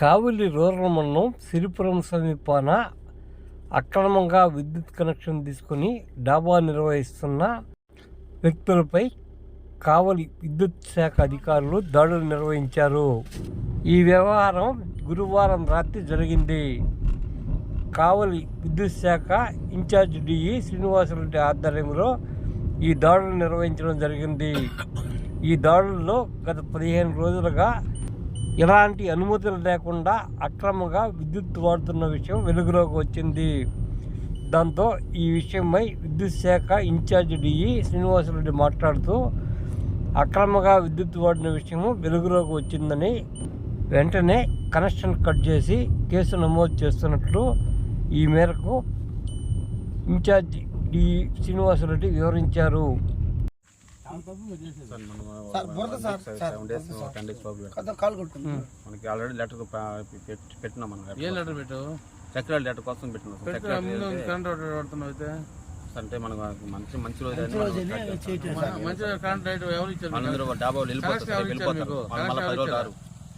కావలి rural మండలం సిరిపురం సమీపాన అక్రమంగా విద్యుత్ కనెక్షన్ తీసుకొని డాబా నిర్వహిస్తున్న వ్యక్తులపై కావలి విద్యుత్ శాఖ అధికారులు దాడులు నిర్వహించారు. ఈ వ్యవహారం గురువారం రాత్రి జరిగింది. కావలి విద్యుత్ శాఖ ఇన్ఛార్జ్ డిఈ శ్రీనివాసరెడ్డి ఆధ్వర్యంలో ఈ దాడులు నిర్వహించడం జరిగింది. ఈ దాడుల్లో గత పదిహేను రోజులుగా ఎలాంటి అనుమతులు లేకుండా అక్రమంగా విద్యుత్ వాడుతున్న విషయం వెలుగులోకి వచ్చింది. దాంతో ఈ విషయమై విద్యుత్ శాఖ ఇన్ఛార్జ్ డిఈ శ్రీనివాసరెడ్డి మాట్లాడుతూ అక్రమంగా విద్యుత్ వాడిన విషయము వెలుగులోకి వచ్చిందని వెంటనే కనెక్షన్ కట్ చేసి కేసు నమోదు చేస్తున్నట్లు ఈ మేరకు ఇన్ఛార్జ్ డి శ్రీనివాసరెడ్డి వివరించారు. మనకి ఆల్రెడీ లెటర్ పెట్టినాం మనం ఏం లెటర్ పెట్టు చక్రాల లెటర్ కోసం పెట్టినాం అయితే? అంటే మనకు మంచి రోజు కరెంట్ ఎవరు ఇచ్చారు డాబా వెళ్ళిపోతారు కనెక్షన్ ఎవరు ఇచ్చారు వెళ్ళిపోతారు. మీకు? వాళ్ళు మళ్ళీ కనెక్షన్ పది ఎవరు రోజులు ఇచ్చారు? రారు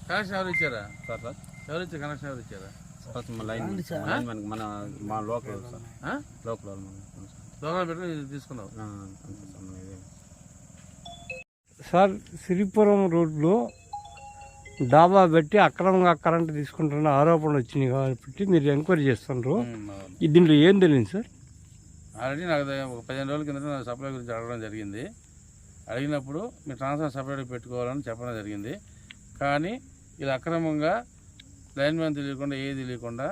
కనెక్షన్ ఎవరు ఇచ్చారా? Sir sir. ఎవరు ఇచ్చారు? కనెక్షన్ ఎవరు ఇచ్చారా? లైన్. మన లైన్ మనకి మన మా లోకల్ సార్. ఆ? లోకల్ తీసుకున్నావు? సార్ సిరిపురం రోడ్లో డాబా పెట్టి అక్రమంగా కరెంటు తీసుకుంటున్న ఆరోపణలు వచ్చినాయి కాబట్టి మీరు ఎంక్వైరీ చేస్తున్నారు ఈ దీంట్లో ఏం తెలియదు సార్? ఆల్రెడీ నాకు ఒక పదిహేను రోజుల కిందట నాకు సప్లై గురించి అడగడం జరిగింది. అడిగినప్పుడు మీ ట్రాన్స్ఫర్ సపరేట్ పెట్టుకోవాలని చెప్పడం జరిగింది. కానీ ఇలా అక్రమంగా లైన్ మ్యాన్ తెలియకుండా ఏ తెలియకుండా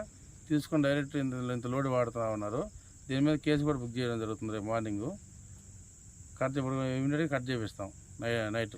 తీసుకొని డైరెక్ట్ ఇంత ఇంత లోడ్ వాడుతూ ఉన్నారు. దీని మీద కేసు కూడా బుక్ చేయడం జరుగుతుంది రేపు మార్నింగ్. కట్ ఇప్పుడు ఇమీడియట్గా కట్ చేపిస్తాం. నై నైట్.